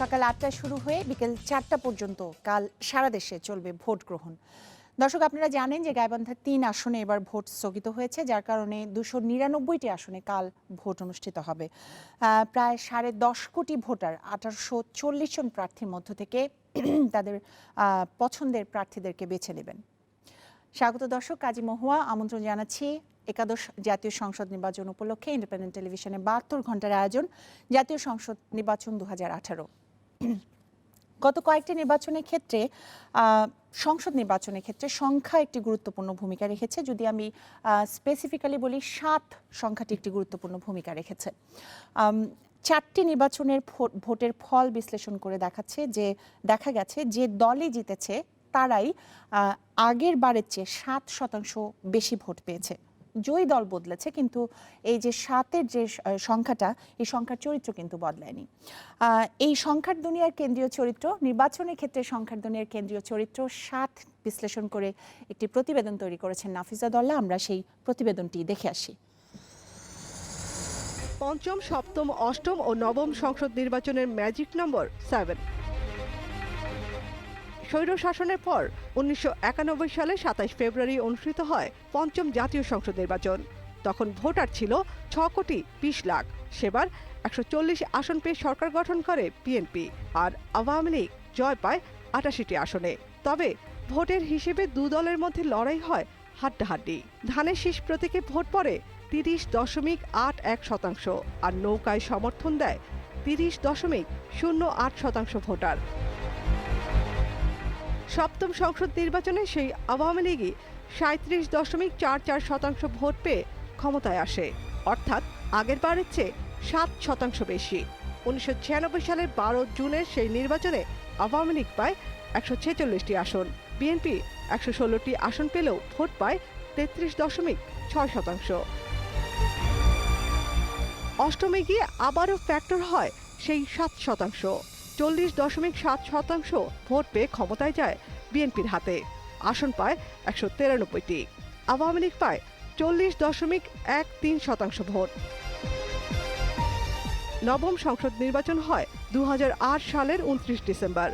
সকাল আটটায় শুরু হয়ে বিকেল চারটা পর্যন্ত কাল সারা দেশে চলবে ভোট গ্রহণ। দর্শক, আপনারা জানেন যে গাইবান্ধার তিন আসনে এবার ভোট স্থগিত হয়েছে, যার কারণে দুশো নিরানব্বইটি আসনে কাল ভোট অনুষ্ঠিত হবে। প্রায় সাড়ে দশ কোটি ভোটার আঠারোশো চল্লিশ জন প্রার্থীর মধ্য থেকে তাদের পছন্দের প্রার্থীদেরকে বেছে নেবেন। স্বাগত দর্শক, কাজী মহুয়া, আমন্ত্রণ জানাচ্ছি একাদশ জাতীয় সংসদ নির্বাচন উপলক্ষে ইন্ডিপেন্ডেন্ট টেলিভিশনে বাহাত্তর ঘণ্টার আয়োজন জাতীয় সংসদ নির্বাচন দু হাজার আঠারো। গত কয়েকটি নির্বাচনের ক্ষেত্রে সংসদ নির্বাচনের ক্ষেত্রে সংখ্যা একটি গুরুত্বপূর্ণ ভূমিকা রেখেছে। যদি আমি স্পেসিফিক্যালি বলি, সাত সংখ্যাটি একটি গুরুত্বপূর্ণ ভূমিকা রেখেছে। চারটি নির্বাচনের ভোটের ফল বিশ্লেষণ করে দেখাচ্ছে যে, দেখা গেছে যে দলই জিতেছে, তারাই আগের বারের চেয়ে সাত শতাংশ বেশি ভোট পেয়েছে। জয়ী দল বদলেছে, কিন্তু এই যে সাতের যে সংখ্যাটা, এই সংখ্যার চরিত্র কিন্তু বদলায়নি। এই সংখ্যার দুনিয়ার কেন্দ্রীয় চরিত্র, নির্বাচনের ক্ষেত্রে সংখ্যার দুনিয়ার কেন্দ্রীয় চরিত্র সাত বিশ্লেষণ করে একটি প্রতিবেদন তৈরি করেছেন নাফিজা দল্লা আমরা সেই প্রতিবেদনটি দেখে আসি। পঞ্চম, সপ্তম, অষ্টম ও নবম সংসদ নির্বাচনের ম্যাজিক নম্বর সেভেন স্বৈর শাসনের পর উনিশশো একানব্বই সালে সাতাশ ফেব্রুয়ারি অনুষ্ঠিত হয় পঞ্চম জাতীয় সংসদ নির্বাচন। তখন ভোটার ছিল ছ কোটি বিশ লাখ। সেবার একশো চল্লিশ আসন পেয়ে সরকার গঠন করে বিএনপি আর আওয়ামী লীগ জয় পায় আটাশিটি আসনে। তবে ভোটের হিসেবে দু দলের মধ্যে লড়াই হয় হাড্ডাহাড্ডি। ধানের শীষ প্রতীকে ভোট পড়ে তিরিশ দশমিক আট এক শতাংশ আর নৌকায় সমর্থন দেয় তিরিশ দশমিক শূন্য আট শতাংশ ভোটার। সপ্তম সংসদ নির্বাচনে সেই আওয়ামী লীগই সাঁত্রিশ দশমিক চার চার শতাংশ ভোট পেয়ে ক্ষমতায় আসে। অর্থাৎ আগের বারের চেয়ে সাত শতাংশ বেশি। উনিশশো ছিয়ানব্বই সালের বারো জুনের সেই নির্বাচনে আওয়ামী লীগ পায় একশো ছেচল্লিশটি আসন। বিএনপি একশো ষোলোটি আসন পেলেও ভোট পায় তেত্রিশ দশমিক ছয় শতাংশ। অষ্টমে গিয়ে আবারও ফ্যাক্টর হয় সেই সাত শতাংশ। চল্লিশ দশমিক সাত শতাংশ ভোট পেয়ে ক্ষমতায় যায় বিএনপির হাতে। আসন পায় একশো তিরানব্বইটি। আওয়ামী লীগ পায় চল্লিশ দশমিক এক তিন শতাংশ ভোট। নবম সংসদ নির্বাচন হয় দু সালের উনত্রিশ ডিসেম্বর।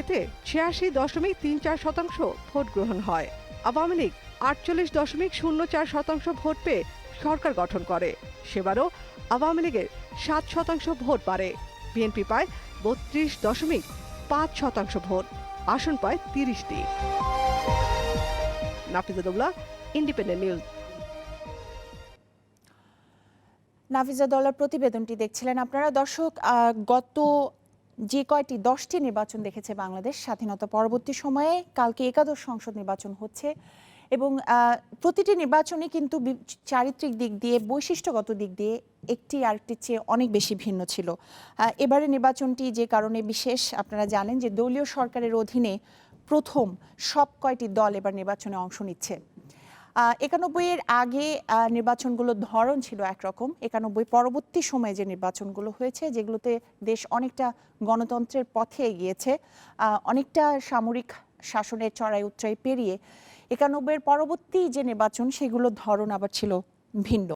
এতে ছিয়াশি দশমিক তিন চার শতাংশ ভোট গ্রহণ হয়। আওয়ামী লীগ আটচল্লিশ দশমিক শূন্য চার শতাংশ ভোট পেয়ে সরকার গঠন করে। সেবারও আওয়ামী লীগের সাত শতাংশ ভোট বাড়ে। বিএনপি পায় বত্রিশ দশমিক পাঁচ শতাংশ ভোট। আসন পায় তিরিশটি। নাফিজুদ্দৌলা ইন্ডিপেন্ডেন্ট নিউজ নাফিজা দলার প্রতিবেদনটি দেখছিলেন আপনারা। দর্শক গত যে কয়টি, দশটি নির্বাচন দেখেছে বাংলাদেশ স্বাধীনতা পরবর্তী সময়ে। কালকে একাদশ সংসদ নির্বাচন হচ্ছে। এবং প্রতিটি নির্বাচনই কিন্তু চারিত্রিক দিক দিয়ে, বৈশিষ্ট্যগত দিক দিয়ে একটি আরেকটির চেয়ে অনেক বেশি ভিন্ন ছিল। এবারে নির্বাচনটি যে কারণে বিশেষ আপনারা জানেন যে দলীয় সরকারের অধীনে প্রথম সব কয়টি দল এবার নির্বাচনে অংশ নিচ্ছে। একানব্বই এর আগে নির্বাচনগুলোর ধরন ছিল একরকম। একানব্বই পরবর্তী সময়ে যে নির্বাচনগুলো হয়েছে, যেগুলোতে দেশ অনেকটা গণতন্ত্রের পথে এগিয়েছে অনেকটা সামরিক শাসনের চড়াই উচ্চাই পেরিয়ে একানব্বইয়ের পরবর্তী যে নির্বাচন সেগুলোর ধরন আবার ছিল ভিন্ন।